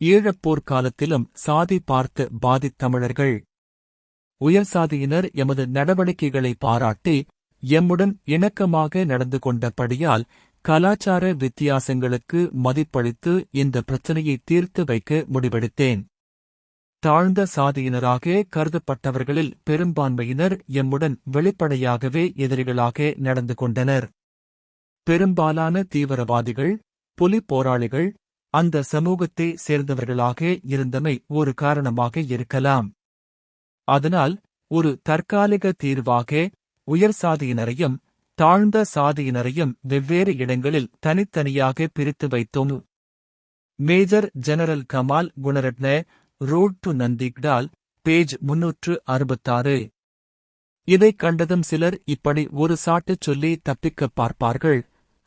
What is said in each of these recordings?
ஈழப்போர் காலத்திலும் சாதி பார்த்து பாதித்தமிழர்கள் உயர் சாதியினர் எமது நடவடிக்கைகளை பாராட்டி எம்முடன் இணக்கமாக நடந்து கொண்டபடியால் கலாச்சார வித்தியாசங்களுக்கு மதிப்பளித்து இந்த பிரச்சனையை தீர்த்து வைக்க முடிவெடுத்தேன். தாழ்ந்த சாதியினராக கருதப்பட்டவர்களில் பெரும்பான்மையினர் எம்முடன் வெளிப்படையாகவே எதிரிகளாக நடந்து கொண்டனர். பெரும்பாலான தீவிரவாதிகள் புலி போராளிகள் அந்த சமூகத்தை சேர்ந்தவர்களாக இருந்தமை ஒரு காரணமாக இருக்கலாம். அதனால் ஒரு தற்காலிக தீர்வாக உயர் சாதியினரையும் தாழ்ந்த சாதியினரையும் வெவ்வேறு இடங்களில் தனித்தனியாக பிரித்து வைத்தோம். Major general Kamal Gunaratne road to Nandikadal page முன்னூற்று அறுபத்தாறு. இதைக் கண்டதும் சிலர் இப்படி ஒரு சாட்டுச் சொல்லி தப்பிக்கப் பார்ப்பார்கள்.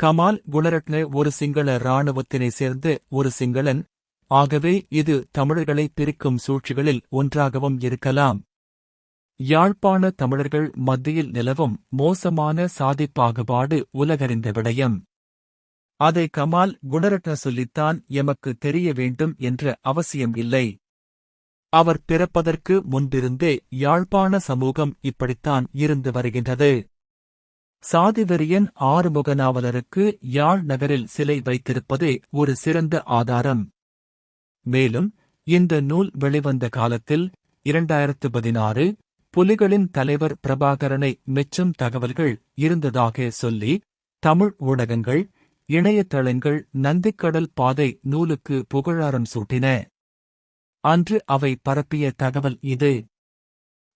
கமால் குணரட்ன ஒரு சிங்கள இராணுவத்தினை சேர்ந்த ஒரு சிங்களன். ஆகவே இது தமிழர்களை பிரிக்கும் சூழ்ச்சிகளில் ஒன்றாகவும் இருக்கலாம். யாழ்ப்பாண தமிழர்கள் மத்தியில் நிலவும் மோசமான சாதிப் பாகுபாடு உலகறிந்த விடயம். அதை கமால் குணரட்ன சொல்லித்தான் எமக்கு தெரிய வேண்டும் என்ற அவசியம் இல்லை. அவர் பிறப்பதற்கு முன்பிருந்தே யாழ்ப்பாண சமூகம் இப்படித்தான் இருந்து வருகின்றது. சாதிவெறியன் ஆறுமுக நாவலருக்கு யாழ் நகரில் சிலை வைத்திருப்பதே ஒரு சிறந்த ஆதாரம். மேலும் இந்த நூல் வெளிவந்த காலத்தில் இரண்டாயிரத்து பதினாறு புலிகளின் தலைவர் பிரபாகரனை மெச்சும் தகவல்கள் இருந்ததாக சொல்லி தமிழ் ஊடகங்கள் இணையதளங்கள் நந்திக்கடல் பாதை நூலுக்கு புகழாரம் சூட்டின. அன்று அவை பரப்பிய தகவல் இது.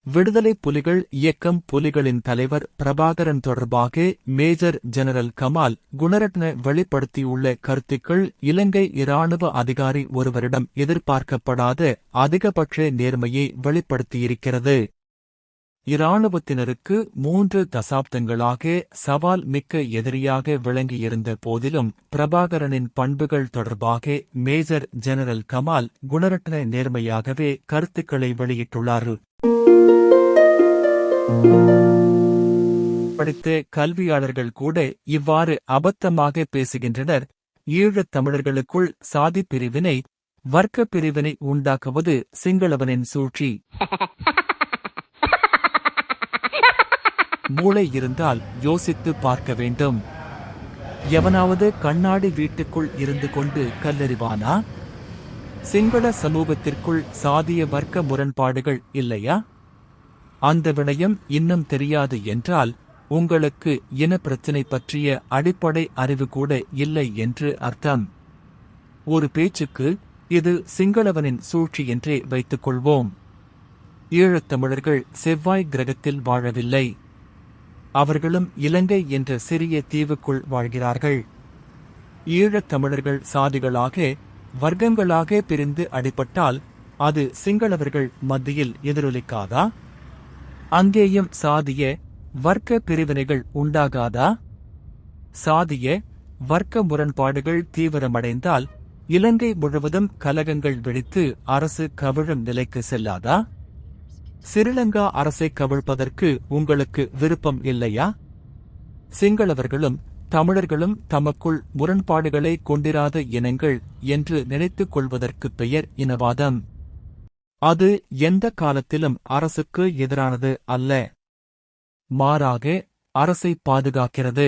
விடுதலை புலிகள் இயக்கம் புலிகளின் தலைவர் பிரபாகரன் தொடர்பாக மேஜர் ஜெனரல் கமால் குணரட்ன வெளிப்படுத்தியுள்ள கருத்துக்கள் இலங்கை இராணுவ அதிகாரி ஒருவரிடம் எதிர்பார்க்கப்படாத அதிகபட்ச நேர்மையை வெளிப்படுத்தியிருக்கிறது. இராணுவத்தினருக்கு மூன்று தசாப்தங்களாக சவால் மிக்க எதிரியாக விளங்கியிருந்த போதிலும் பிரபாகரனின் பண்புகள் தொடர்பாக மேஜர் ஜெனரல் கமால் குணரட்ன நேர்மையாகவே கருத்துக்களை வெளியிட்டுள்ளார். படித்த கல்வியாளர்கள் கூட இவ்வாறு அபத்தமாக பேசுகின்றனர். ஈழத் தமிழர்களுக்குள் சாதி பிரிவினை வர்க்க பிரிவினை உண்டாக்குவது சிங்களவனின் சூழ்ச்சி. மூளை இருந்தால் யோசித்து பார்க்க வேண்டும். எவனாவது கண்ணாடி வீட்டுக்குள் இருந்து கொண்டு கல்லறிவானா? சிங்கள சமூகத்திற்குள் சாதிய வர்க்க முரண்பாடுகள் இல்லையா? அந்த விடயம் இன்னும் தெரியாது என்றால் உங்களுக்கு இன பிரச்சினை பற்றிய அடிப்படை அறிவு கூட இல்லை என்று அர்த்தம். ஒரு பேச்சுக்கு இது சிங்களவனின் சூழ்ச்சி என்றே வைத்துக் கொள்வோம் ஈழத்தமிழர்கள் செவ்வாய் கிரகத்தில் வாழவில்லை. அவர்களும் இலங்கை என்ற சிறிய தீவுக்குள் வாழ்கிறார்கள். ஈழத்தமிழர்கள் சாதிகளாக வர்க்கங்களாக பிரிந்து அடிபட்டால் அது சிங்களவர்கள் மத்தியில் எதிரொலிக்காதா? அங்கேயும் சாதிய வர்க்க பிரிவினைகள் உண்டாகாதா? சாதிய வர்க்க முரண்பாடுகள் தீவிரமடைந்தால் இலங்கை முழுவதும் கலகங்கள் வெடித்து அரசு கவிழும் நிலைக்கு செல்லாதா? சிறிலங்கா அரசை கவிழ்ப்பதற்கு உங்களுக்கு விருப்பம் இல்லையா? சிங்களவர்களும் தமிழர்களும் தமக்குள் முரண்பாடுகளை கொண்டிராத இனங்கள் என்று நினைத்துக் கொள்வதற்கு பெயர் இனவாதம். அது எந்த காலத்திலும் அரசுக்கு எதிரானது அல்ல. மாறாக அரசை பாதுகாக்கிறது.